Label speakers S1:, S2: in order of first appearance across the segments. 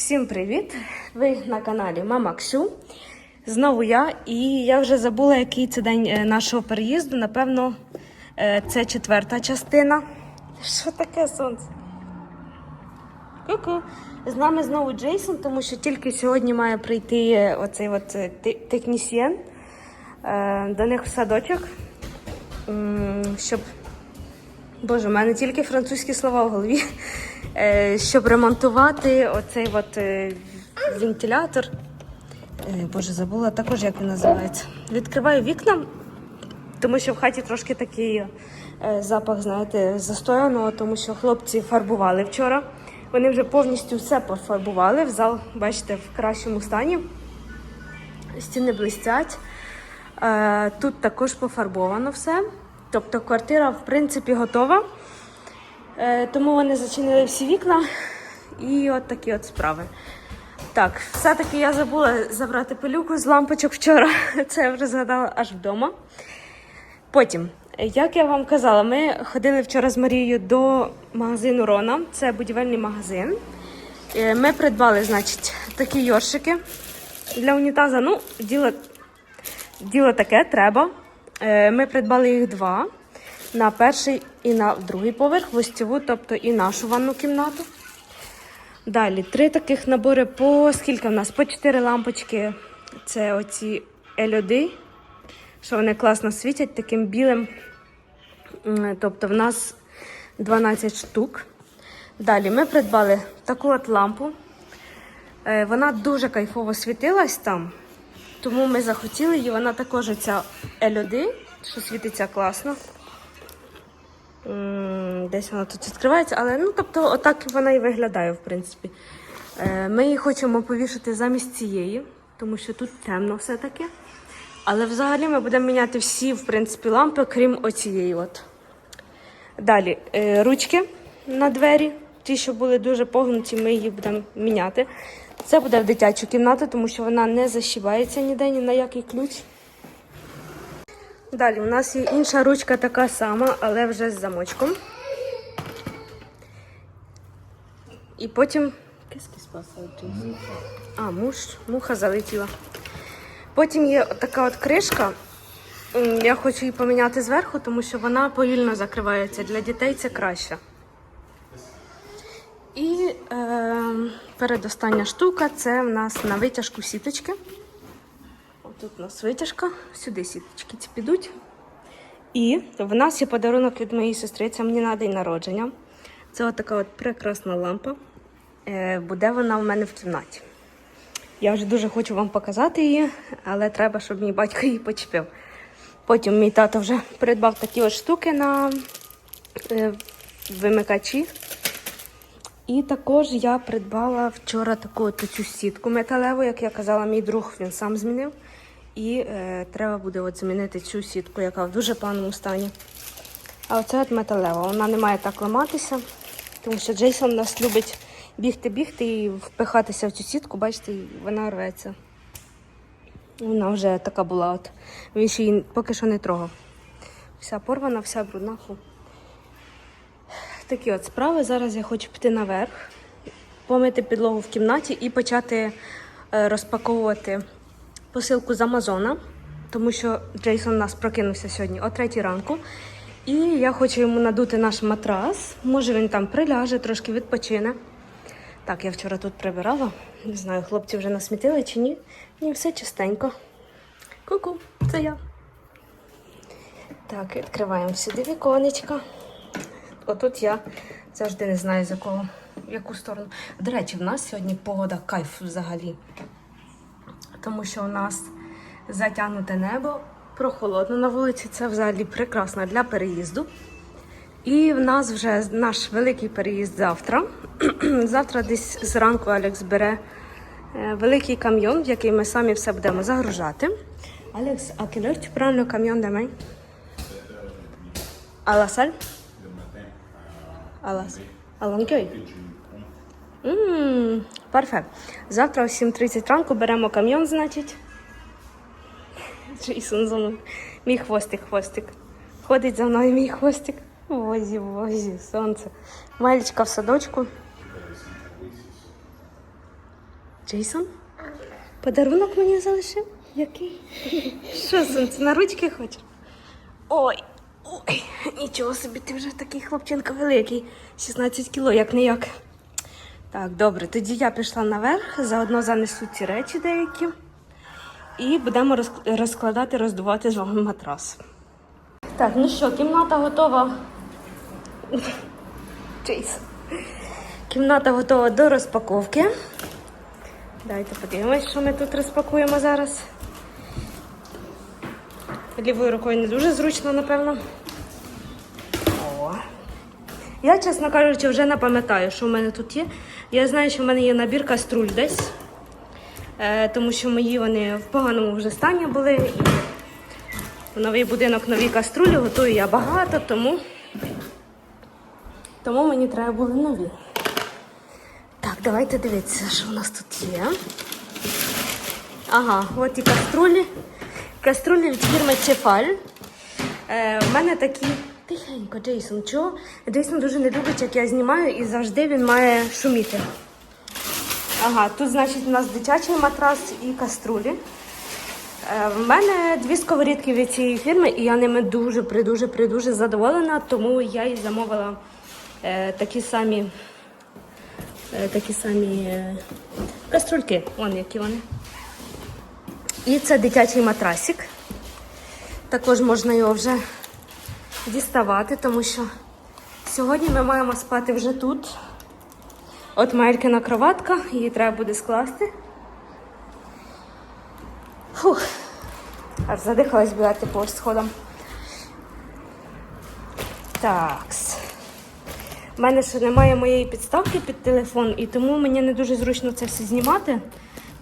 S1: Всім привіт! Ви на каналі Мама Ксю. Знову я, і я вже забула, який це день е, нашого переїзду. Напевно, е, це четверта частина. Що таке сонце? Ку-ку. З нами знову Джейсон, тому що тільки сьогодні має прийти е, оцей от те- технісьєн е, до них в садочок, щоб Боже, у мене тільки французькі слова в голові. Е, щоб ремонтувати оцей от е, вентилятор. Е, Боже, забула також, як він називається. Відкриваю вікна, тому що в хаті трошки такий запах, знаєте, застояного, тому що хлопці фарбували вчора. Вони вже повністю все пофарбували. В зал, бачите, в кращому стані. Стіни блистять. Тут також пофарбовано все. Тобто квартира, в принципі, готова. Е, Тому вони зачинили всі вікна і от такі от справи. Так, все-таки я забула забрати пилюку з лампочок вчора. Це я вже згадала аж вдома. Потім, як я вам казала, ми ходили вчора з Марією до магазину Рона. Це будівельний магазин. Е, Ми придбали, значить, такі йоршики для унітаза. Ну, діло, діло таке, треба. Е, Ми придбали їх два на перший і на другий поверх, гостєву, тобто і нашу ванну кімнату. Далі три таких набори по скільки в нас? По чотири лампочки. Це оці LED, що вони класно світять таким білим. Тобто в нас 12 штук. Далі ми придбали таку от лампу. Е, Вона дуже кайфово світилась там, тому ми захотіли її. Вона також ця LED, що світиться класно. Десь вона тут відкривається, але ну тобто, отак вона і виглядає, в принципі. Е, Ми її хочемо повішати замість цієї, тому що тут темно все-таки. Але взагалі ми будемо міняти всі, в принципі, лампи, крім оцієї. От. Далі е, ручки на двері. Ті, що були дуже погнуті, ми її будемо міняти. Це буде в дитячу кімнату, тому що вона не защібається ніде, ні на який ключ. Далі у нас є інша ручка така сама, але вже з замочком. І потім. Passe avec А, муж, муха залетіла. Потім є така от кришка. Я хочу її поміняти зверху, тому що вона повільно закривається. Для дітей це краще. І е, передостання штука це в нас на витяжку сіточки. Тут у нас витяжка, сюди сіточки ці підуть. І в нас є подарунок від моєї сестри, це мені на день народження. Це така от прекрасна лампа. Е, Буде вона в мене в кімнаті. Я вже дуже хочу вам показати її, але треба, щоб мій батько її почепив. Потім мій тато вже придбав такі от штуки на е, вимикачі. І також я придбала вчора таку от цю сітку металеву, як я казала, мій друг він сам змінив. І е, треба буде от замінити цю сітку, яка в дуже поганому стані. А оце от металева, вона не має так ламатися, тому що Джейсон нас любить бігти-бігти і впихатися в цю сітку, бачите, вона рветься. Вона вже така була, от. він ще її поки що не трогав. Вся порвана, вся брудна. Такі от справи. Зараз я хочу піти наверх, помити підлогу в кімнаті і почати е, розпаковувати посилку з Амазона, тому що Джейсон у нас прокинувся сьогодні о 3 ранку. І я хочу йому надути наш матрас. Може він там приляже, трошки відпочине. Так, я вчора тут прибирала. Не знаю, хлопці вже насмітили чи ні. Ні, все чистенько. Ку-ку, це я. Так, відкриваємо сюди віконечко. Отут я завжди не знаю, з якого, в яку сторону. До речі, в нас сьогодні погода кайф взагалі. Тому що у нас затягнуте небо, прохолодно на вулиці. Це взагалі прекрасно для переїзду. І в нас вже наш великий переїзд завтра. завтра десь зранку Алекс бере е, великий камйон, в який ми самі все будемо загружати. Алекс, а quelle heure tu prends le à Longueuil? Ммм, парфе. Завтра о 7.30 ранку беремо камйон, значить. Джейсон за мною. Мій хвостик, хвостик. Ходить за мною мій хвостик. Возі, возі, сонце. Малечка в садочку. Джейсон? Подарунок мені залишив? Який? Що, сонце, на ручки хочеш? Ой, ой, нічого собі, ти вже такий хлопчинка великий. 16 кіло, як не як. Так, добре, тоді я пішла наверх, заодно занесу ці речі деякі. І будемо розкладати, роздувати з вами матрас. Так, ну що, кімната готова. Джейс. Кімната готова до розпаковки. Давайте подивимось, що ми тут розпакуємо зараз. Лівою рукою не дуже зручно, напевно. Я, чесно кажучи, вже не пам'ятаю, що в мене тут є. Я знаю, що в мене є набір каструль десь, е, тому що мої вони в поганому вже стані були. І в новий будинок нові каструлі готую я багато, тому, тому мені треба були нові. Так, давайте дивитися, що в нас тут є. Ага, от і каструлі. Каструлі від фірми Чефаль. Е, в мене такі. Тихенько, Джейсон. Чого? Джейсон дуже не любить, як я знімаю, і завжди він має шуміти. Ага, тут, значить, у нас дитячий матрас і каструлі. Е, В мене дві сковорідки від цієї фірми, і я ними дуже придуже придуже задоволена, тому я і замовила е, такі самі, е, такі самі е, каструльки. Вон які вони. І це дитячий матрасик. Також можна його вже діставати, тому що сьогодні ми маємо спати вже тут. От Майлькина кроватка, її треба буде скласти. Фух, аж задихалась бігати по сходам. Такс. У мене ще немає моєї підставки під телефон, і тому мені не дуже зручно це все знімати.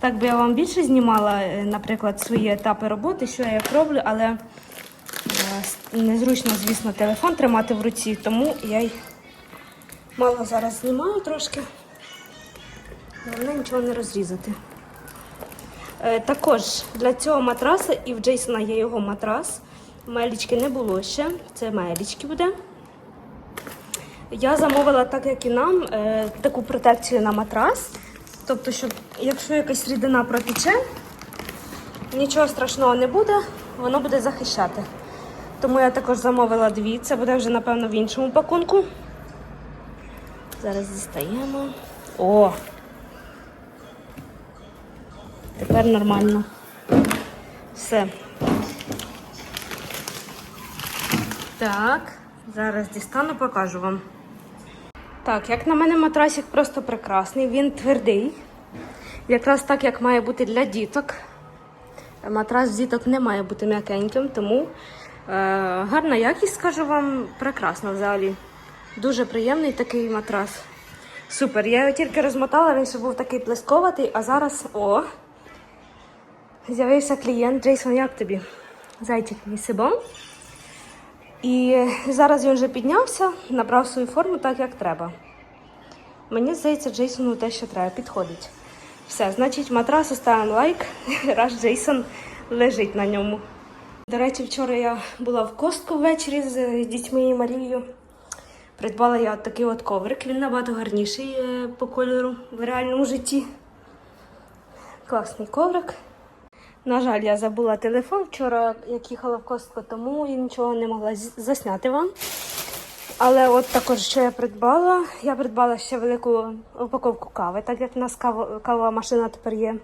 S1: Так би я вам більше знімала, е, наприклад, свої етапи роботи, що я як роблю, але незручно, звісно, телефон тримати в руці, тому я й мало зараз знімаю трошки. Головне нічого не розрізати. Е, Також для цього матраса і в Джейсона є його матрас. Мелічки не було ще. Це мелічки буде. Я замовила, так як і нам, е, таку протекцію на матрас. Тобто, щоб якщо якась рідина протече, нічого страшного не буде, воно буде захищати. Тому я також замовила дві. Це буде вже, напевно, в іншому пакунку. Зараз дістаємо. О! Тепер нормально. Все. Так, зараз дістану, покажу вам. Так, як на мене, матрасик просто прекрасний. Він твердий. Якраз так, як має бути для діток. Матрас з діток не має бути м'якеньким, тому гарна якість, скажу вам, прекрасна взагалі. Дуже приємний такий матрас. Супер. Я його тільки розмотала, він ще був такий плесковатий, а зараз о! З'явився клієнт. Джейсон, як тобі? Зайчик мій сибом. І зараз він вже піднявся, набрав свою форму так, як треба. Мені здається, Джейсону те, що треба, підходить. Все, значить, матрасу ставимо лайк, раз Джейсон лежить на ньому. До речі, вчора я була в костку ввечері з дітьми і Марією. Придбала я от такий от коврик. Він набагато гарніший е, по кольору в реальному житті. Класний коврик. На жаль, я забула телефон вчора, як їхала в костку, тому я нічого не могла засняти вам. Але от також, що я придбала, я придбала ще велику упаковку кави, так як в нас кава, кавова машина тепер є.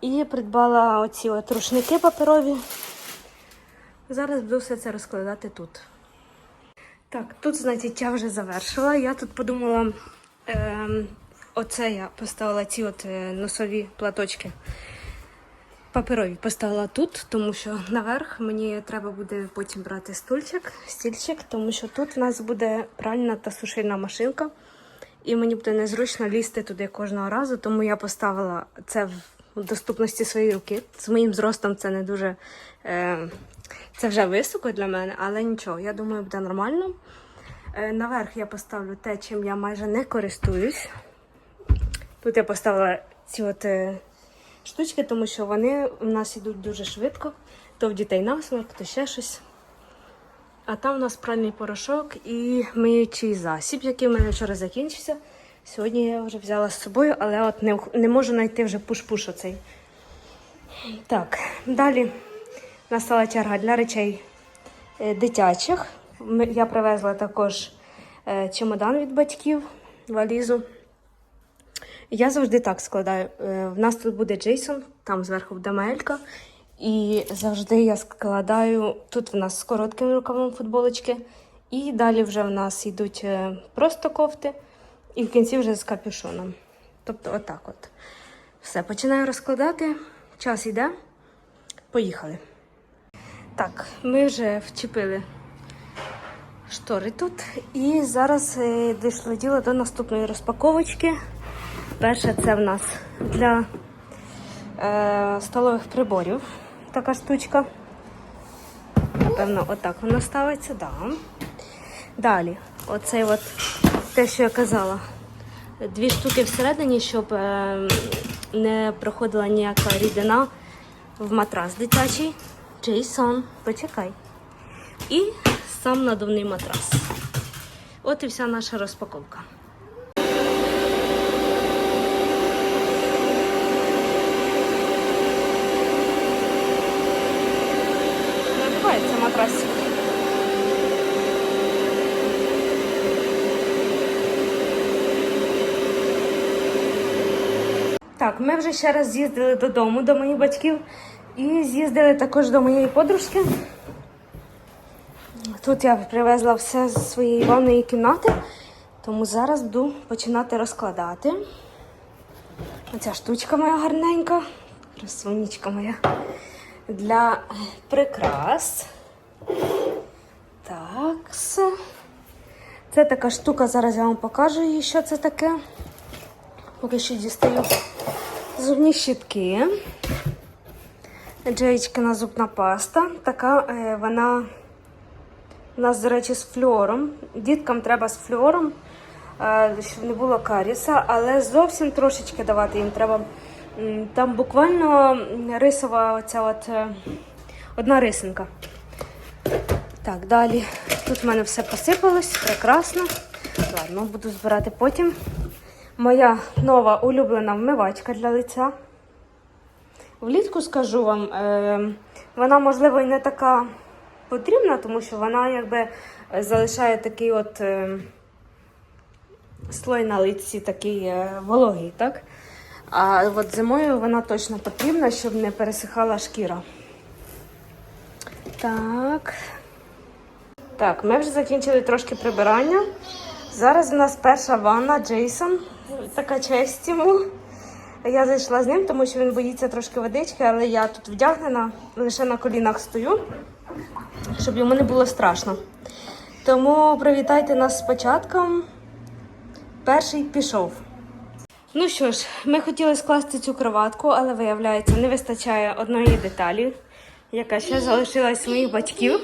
S1: І придбала оці от рушники паперові. Зараз буду все це розкладати тут. Так, тут, значить, я вже завершила. Я тут подумала, ем, оце я поставила ці от е, носові платочки. Паперові поставила тут, тому що наверх мені треба буде потім брати стульчик, стільчик, тому що тут в нас буде пральна та сушильна машинка. І мені буде незручно лізти туди кожного разу, тому я поставила це в доступності своєї руки. З моїм зростом це не дуже е, це вже високо для мене, але нічого, я думаю, буде нормально. Е, наверх я поставлю те, чим я майже не користуюсь. Тут я поставила ці от е, штучки, тому що вони у нас йдуть дуже швидко. То в дітей насморк, то ще щось. А там у нас пральний порошок і миючий засіб, який в мене вчора закінчився. Сьогодні я вже взяла з собою, але от не, не можу знайти вже пуш-пуш оцей. Так, далі настала черга для речей е, дитячих. Я привезла також е, чемодан від батьків, валізу. Я завжди так складаю. Е, В нас тут буде Джейсон, там зверху буде Мелька. І завжди я складаю. Тут в нас з короткими рукавами футболочки. І далі вже в нас йдуть просто кофти, і в кінці вже з капюшоном. Тобто, отак от. Все, починаю розкладати. Час йде. Поїхали. Так, ми вже вчепили штори тут. І зараз е, дійшло діло до наступної розпаковочки. Перше, це в нас для е, столових приборів. Така штучка. Напевно, отак вона ставиться, да. Далі, оцей от те, що я казала. Дві штуки всередині, щоб е, не проходила ніяка рідина в матрас дитячий. Джейсон, почекай. І сам надувний матрас. От і вся наша розпаковка. Надувається матрасик. Так, ми вже ще раз з'їздили додому до моїх батьків і з'їздили також до моєї подружки. Тут я привезла все з своєї ванної кімнати, тому зараз буду починати розкладати. Оця штучка моя гарненька, красунечка моя для прикрас. Так. все. Це така штука, зараз я вам покажу її, що це таке. Поки що дістаю зубні щітки. Джеєчкина зубна паста. Така е, вона у нас, до речі, з флюором. Діткам треба з флюором, е, щоб не було каріса, але зовсім трошечки давати їм треба. Там буквально рисова оця от е, одна рисинка. Так, далі. Тут в мене все посипалось, прекрасно. Ладно, буду збирати потім. Моя нова улюблена вмивачка для лиця. Влітку скажу вам, е, вона, можливо, і не така потрібна, тому що вона якби залишає такий от е, слой на лиці, такий е, вологий, так? А от зимою вона точно потрібна, щоб не пересихала шкіра. Так. Так, ми вже закінчили трошки прибирання. Зараз у нас перша ванна Джейсон. Така честь йому. Я зайшла з ним, тому що він боїться трошки водички, але я тут вдягнена, лише на колінах стою, щоб йому не було страшно. Тому привітайте нас з початком. Перший пішов. Ну що ж, ми хотіли скласти цю кроватку, але виявляється, не вистачає одної деталі, яка ще залишилась у моїх батьків.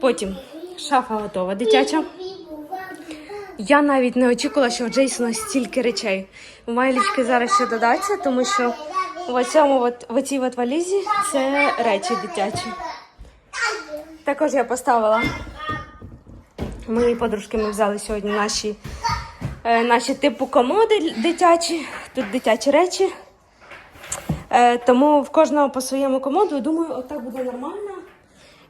S1: Потім шафа готова дитяча. Я навіть не очікувала, що в Джейсона стільки речей. У Майлічки зараз ще додаться, тому що в цьому в цій от валізі це речі дитячі. Також я поставила мої подружки. Ми взяли сьогодні наші, е, наші типу комоди дитячі. Тут дитячі речі. Е, тому в кожного по своєму комоду, думаю, отак буде нормально.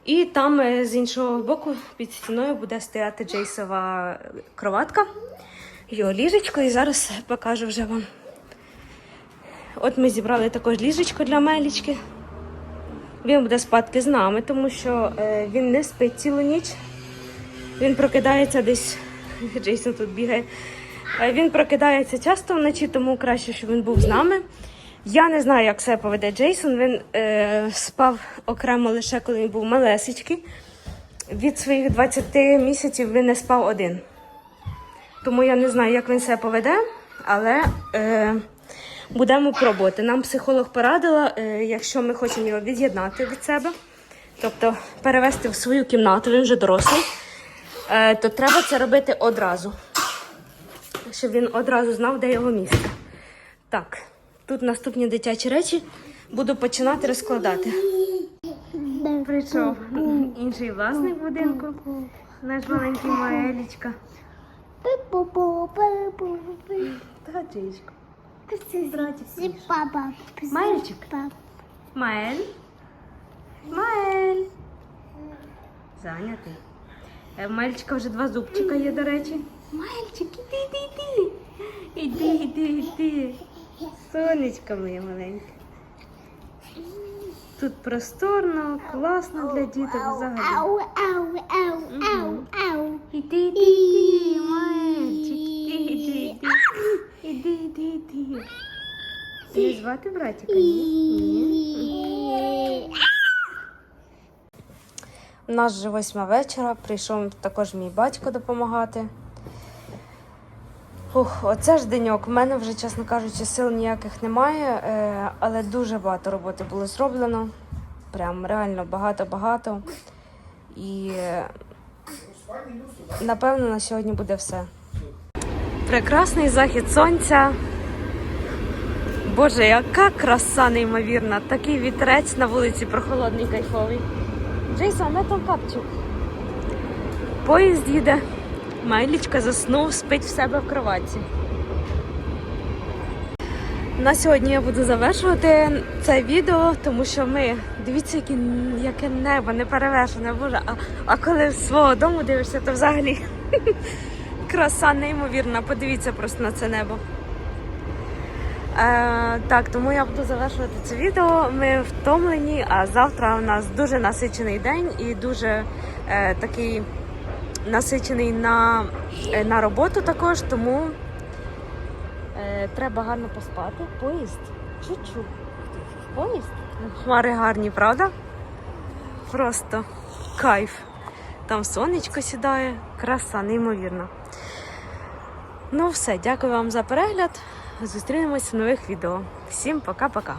S1: І там е, з іншого боку під стіною буде стояти Джейсова кроватка, його ліжечко, і зараз покажу вже вам. От ми зібрали також ліжечко для Мелічки. Він буде спати з нами, тому що е, він не спить цілу ніч. Він прокидається десь. Джейсон тут бігає. Е, Він прокидається часто вночі, тому краще, щоб він був з нами. Я не знаю, як себе поведе Джейсон. Він е, спав окремо лише коли він був малесечкий. Від своїх 20 місяців він не спав один. Тому я не знаю, як він себе поведе, але е, будемо пробувати. Нам психолог порадила, е, якщо ми хочемо його від'єднати від себе, тобто перевести в свою кімнату, він вже дорослий, е, то треба це робити одразу, щоб він одразу знав, де його місце. Так, тут наступні дитячі речі буду починати розкладати. Прийшов інший власник будинку, наш маленький Маелічка. Та Джейчко. Братик.
S2: Це папа.
S1: Мальчик?
S2: Папа.
S1: Маель. Маель. Зайнятий. Е, в Мальчика вже два зубчика є, до речі. Мальчик, іди, іди, іди. Іди, іди, іди. Сонечко моє маленьке. Тут просторно, класно для діток взагалі.
S2: Ау, ау, ау, ау, ау.
S1: Іди, іди, іди, мальчик, іди, іди, іди. Іди, іди, іди. Не звати братика? Ні. Ні. У нас вже восьма вечора, прийшов також мій батько допомагати. Ух, оце ж деньок. У мене вже, чесно кажучи, сил ніяких немає, е, але дуже багато роботи було зроблено. Прям реально багато-багато. І е, напевно на сьогодні буде все. Прекрасний захід сонця. Боже, яка краса неймовірна. Такий вітерець на вулиці прохолодний, кайфовий. Джейсон, не там капчик. Поїзд їде. Майлічка заснув, спить в себе в кроватці. На сьогодні я буду завершувати це відео, тому що ми дивіться, яке, яке небо не перевершене, боже. А, а коли з свого дому дивишся, то взагалі краса неймовірна. Подивіться просто на це небо. Е, так, тому я буду завершувати це відео. Ми втомлені, а завтра у нас дуже насичений день і дуже е, такий насичений на, е, на роботу також, тому е, треба гарно поспати. Поїзд. Чу-чу. Поїзд. Хмари гарні, правда? Просто кайф. Там сонечко сідає, краса, неймовірна. Ну, все, дякую вам за перегляд. Зустрінемось в нових відео. Всім пока-пока.